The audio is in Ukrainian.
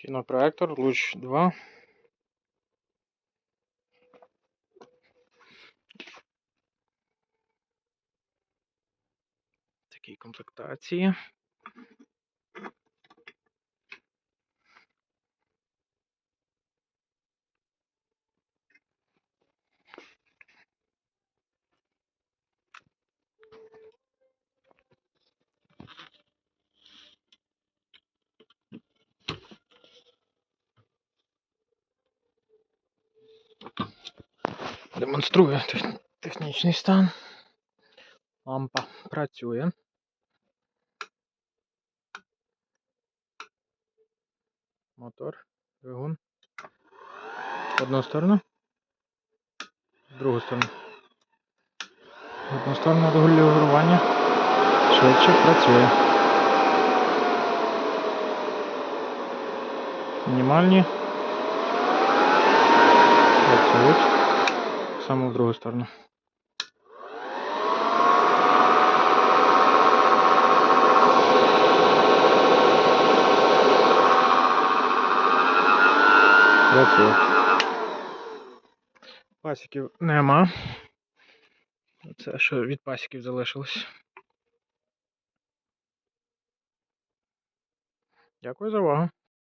Кінопроектор, луч 2. Такі комплектації. Демонструю технічний стан. Лампа працює. Мотор, двигун. В одну сторону. В другу сторону. В одну сторону регулювання. Швидше працює. Мінімальні. Працюють. Саме в другу сторону. Працює. Пасіків нема. Це що від пасіків залишилось. Дякую за увагу.